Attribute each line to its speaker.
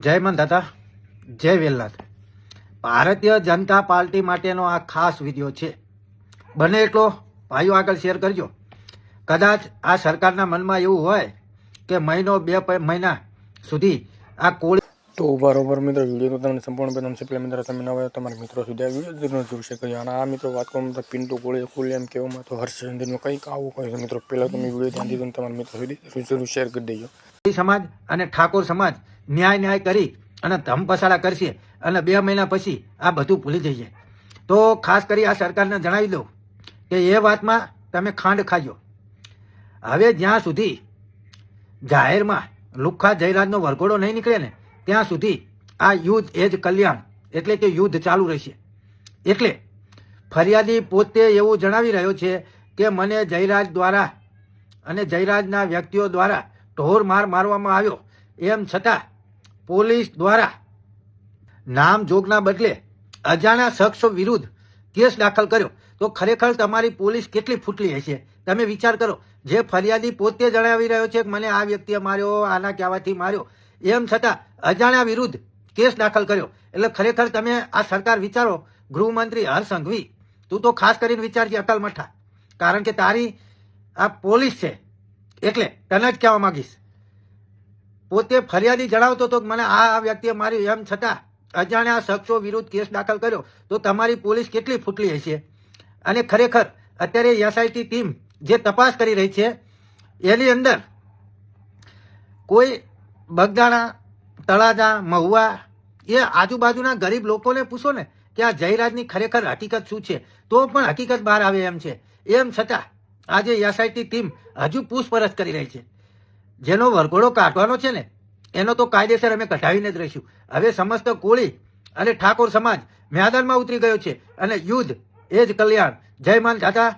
Speaker 1: જય મનદાતા જય વેલનાથ. ભારતીય જનતા પાર્ટી માટેનો આ ખાસ વીડિયો છે. બને એટલો ભાઈઓ આગળ શેર કરજો. કદાચ આ સરકારના મનમાં એવું હોય કે મહિનો બે મહિના સુધી આ કોળી
Speaker 2: તો બરોબર મિત્રો વીડિયો તો તમને સંપૂર્ણ બનાવશે પેલા મિત્રો તમે નવા તમારા મિત્રો સુધી આ વીડિયો જરૂર શકો છો અને આ મિત્રો વાત કરું તો પિન્ટુ ગોળી ખુલ્લે એમ કહેવામાં તો હર્ષચંદ્રનું કંઈક આવું કહ્યું મિત્રો. પહેલાં તમે વીડિયો ધ્યાન દીધું તમારા મિત્રો સુધી જરૂર શેર કરી દેજો.
Speaker 1: સમાજ અને ઠાકોર સમાજ ન્યાય ન્યાય કરી અને ધમપસાડા કરશે અને બે મહિના પછી આ બધું ભૂલી જઈએ. તો ખાસ કરી આ સરકારને જણાવી દઉં કે એ વાતમાં તમે ખાંડ ખાજો. હવે જ્યાં સુધી જાહેરમાં લુખ્ખા જયરાજનો વરઘોડો નહીં નીકળે ને, ત્યાં સુધી આ યુદ્ધ એ જ કલ્યાણ એટલે કે યુદ્ધ ચાલુ રહેશે. એટલે ફરિયાદી પોતે એવું જણાવી રહ્યો છે કે મને જયરાજ દ્વારા અને જયરાજના વ્યક્તિઓ દ્વારા ઢોર માર મારવામાં આવ્યો. એમ છતાં પોલીસ દ્વારા નામ જોગના બદલે અજાણ્યા શખ્સો વિરુદ્ધ કેસ દાખલ કર્યો. તો ખરેખર તમારી પોલીસ કેટલી ફૂટલી હશે? તમે વિચાર કરો, જે ફરિયાદી પોતે જણાવી રહ્યો છે કે મને આ વ્યક્તિએ માર્યો, આના કહેવાથી માર્યો, એમ છતાં અજાણ્યા વિરુદ્ધ કેસ દાખલ કર્યો. એટલે ખરેખર તમે આ સરકાર વિચારો, ગૃહમંત્રી હર્ષ સંઘવી, તું તો ખાસ કરીને વિચારજે અકલ મઠા કારણ કે તારી આ પોલીસ છે, એટલે તને જ કહેવા માંગીશ. પોતે ફરિયાદી જણાવતો હતો કે મને આ વ્યક્તિએ માર્યું એમ છતાં અજાણ્યા શખ્સો વિરુદ્ધ કેસ દાખલ કર્યો તો તમારી પોલીસ કેટલી ફૂટલી હશે? અને ખરેખર અત્યારે એસઆઈટી ટીમ જે તપાસ કરી રહી છે, એની અંદર કોઈ બગદાણા, તળાજા, મહુવા, એ આજુબાજુના ગરીબ લોકોને પૂછો ને કે આ જયરાજની ખરેખર હકીકત શું છે? તો પણ હકીકત બહાર આવે એમ છે. એમ છતાં આજે એસઆઈટી ટીમ હજુ પૂછપરછ કરી રહી છે. જેનો વરઘોડો કાઢવાનો છે ને, એનો તો કાયદેસર અમે કઢાવીને જ રહીશું. હવે સમસ્ત કોળી અને ઠાકોર સમાજ મેદાનમાં ઉતરી ગયો છે અને યુદ્ધ, એ જ કલ્યાણ. જય માન દાદા.